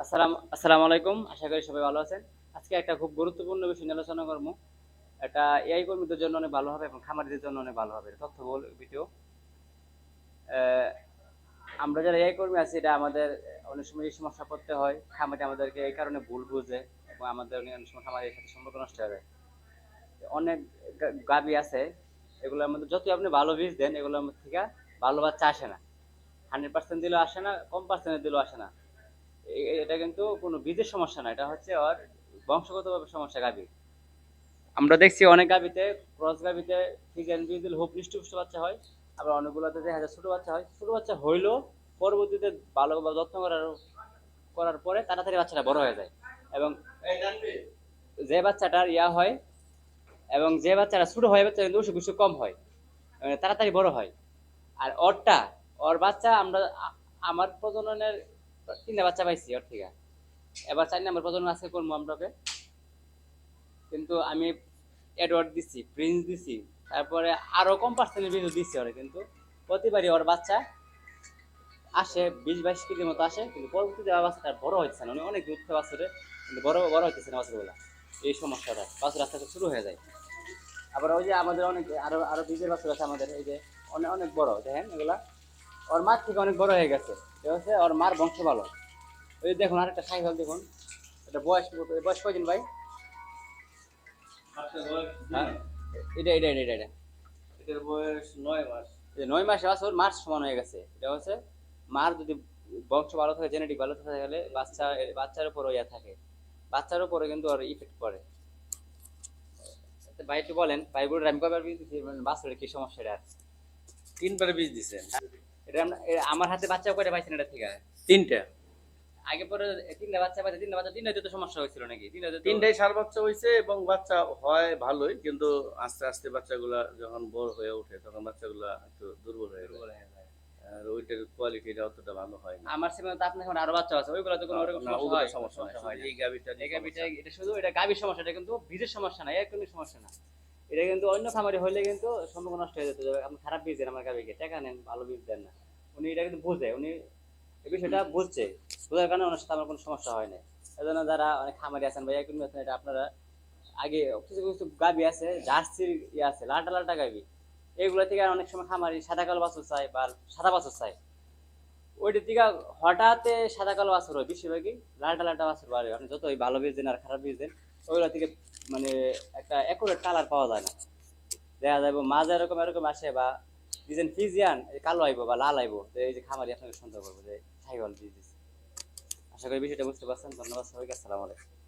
আসসালাম আলাইকুম। আশা করি সবাই ভালো আছেন। আজকে একটা খুব গুরুত্বপূর্ণ বিষয় নিয়ে আলোচনা করব। এটা এআই কর্মীদের জন্য অনেক ভালো হবে এবং খামারিদের জন্য অনেক ভালো হবে। তথ্য বল ভিডিও। আমরা যারা এআই কর্মী আছি, এটা আমাদের অনেক সময় এই সমস্যা পড়তে হয়। খামারি আমাদেরকে এই কারণে ভুল বুঝে এবং আমাদের অনেক সময় খামারের সাথে সম্পর্ক নষ্ট যায় অনেক গা- গাভী আছে, এগুলোর মধ্যে যতই আপনি ভালো বীজ দেন, এগুলোর থেকে ভালো বাচ্চা আসে না। হান্ড্রেড পার্সেন্ট দিলেও আসে না, কম পার্সেন্টের দিলেও আসে না। এটা কিন্তু কোনো বীজের সমস্যা না, এটা হচ্ছে ওর বংশগতভাবে সমস্যা গাভী আমরা দেখছি অনেক গাভীতে, ক্রস গাভীতে ফিজিয়ান বীজ দিলে খুব হৃষ্টপুষ্ট বাচ্চা হয়, আবার অনেকগুলোতে দেখা যায় ছোটো বাচ্চা হয়, ছোটো বাচ্চা হইলেও পরবর্তীতে ভালোভাবে যত্ন করার করার পরে তাড়াতাড়ি বাচ্চাটা বড় হয়ে যায়। এবং যে বাচ্চাটার ইয়া হয় এবং যে বাচ্চাটা ছোটো হয় বাচ্চা কিন্তু অসুখ বিসুখ কম হয় মানে তাড়াতাড়ি বড় হয়। আর ওরটা, ওর বাচ্চা আমরা আমার প্রজননের তিনটা বাচ্চা পাইছি, ওর এবার চার নম্বর প্রজনন আজকে করব আমরা কিন্তু আমি এডওয়ার্ড দিছি প্রিন্স দিছি, তারপরে কম পার্সেন্টের বীজ দিচ্ছি কিন্তু প্রতিবারই ওর বাচ্চা আসে, বিশ, বাইশ কেজির মতো আসে, কিন্তু পরবর্তীতে বড় হচ্ছে না, উনি অনেক দূর থেকে কিন্তু বড় বড় হচ্ছে না বাচ্চাগুলো এই সমস্যাটা বাচ্চার আস্তে শুরু হয়ে যায়। আবার ওই যে আমাদের অনেক, আরও আরও বীজের বাচ্চা আছে আমাদের, এই যে অনেক অনেক বড়, দেখেন এগুলা। ওর মার থেকে অনেক বড় হয়ে গেছে। এটা হচ্ছে ওর মার বংশ ভালো ওই দেখুন আরেকটা সাইকেল দেখুন। এটা বয়স বয়স কয়দিন ভাই? হ্যাঁ এটা এটা এটা এটা। এটা এটার বয়স নয় মাস। নয় মাসে আছে ওর মাস সমান হয়ে গেছে। এটা হচ্ছে মার যদি বংশ ভালো থাকে জেনেটিক ভালো থাকে তাহলে বাচ্চা বাচ্চার উপর ইয়া থাকে। বাচ্চার উপরে কিন্তু ওর ইফেক্ট পড়ে। আচ্ছা, ভাই একটু বলেন ভাই বলে আমি কবার দিচ্ছি বাচ্চার কি সমস্যা এটা তিনবার বীজ দিছেন এটা আমার হাতে বাচ্চা কয়টা পাইছেন এটা থেকে? তিনটা। আগে পরে তিনটা বাচ্চা পাইছে তিনটা বাচ্চা তিনটাতে তো সমস্যা হয়েছিল নাকি? তিনটাতে তো- তিনটাই সার বাচ্চা হয়েছে এবং বাচ্চা হয় ভালোই কিন্তু আস্তে আস্তে বাচ্চাগুলা যখন বড় হয়ে ওঠে তখন বাচ্চাগুলা একটু দুর্বল হয়ে যায়। আর ওইটার কোয়ালিটিটা অতটা ভালো হয় না। আমার সেখানে তো আপনার এখন আরও বাচ্চা আছে ওইগুলো তো কোনো ওরকম সমস্যা হয় সমস্যা এই গাভিটা এই এটা শুধু এটা গাভীর সমস্যা এটা কিন্তু বীজের সমস্যা না এর কোনো সমস্যা না এটা কিন্তু অন্য খামারি হলে কিন্তু সম্পর্ক নষ্ট হয়ে যেত যে আপনি খারাপ বীজ দেন, আমার গাভীকে টাকা নেন, ভালো বীজ দেন না। উনি এটা কিন্তু বুঝে, উনি এই বিষয়টা বুঝছে। বোঝার কারণে ওনার সাথে আমার কোনো সমস্যা হয় না এই জন্য যারা অনেক খামারি আছেন বা একজন আছেন, এটা আপনারা আগে কিছু কিছু গাভী আছে জার্সির ইয়ে আছে, লালটা লালটা গাভী। এইগুলো থেকে অনেক সময় খামারি সাদা কালো বাছুর চায় বা সাদা বাছুর চায়। ওইটার থেকে হঠাৎ সাদা কালো বাছুর হয়, বেশিরভাগই লালটা লালটা বাছুর বাড়ে। আপনি যতই ভালো বীজ দেন আর খারাপ বীজ দেন, ওইগুলো থেকে মানে একটা অ্যাকুরেট কালার পাওয়া যায় না। দেখা যাবে মাঝে এরকম এরকম আসে বা ডিজাইন ফিজিয়ান কালো আইব বা লাল আইবো তো এই যে খামারি আপনাকে সন্দেহ করব যে সাইকেল দিয়ে দিচ্ছে আশা করি বিষয়টা বুঝতে পারছেন। ধন্যবাদ সবাইকে, আসসালামু আলাইকুম।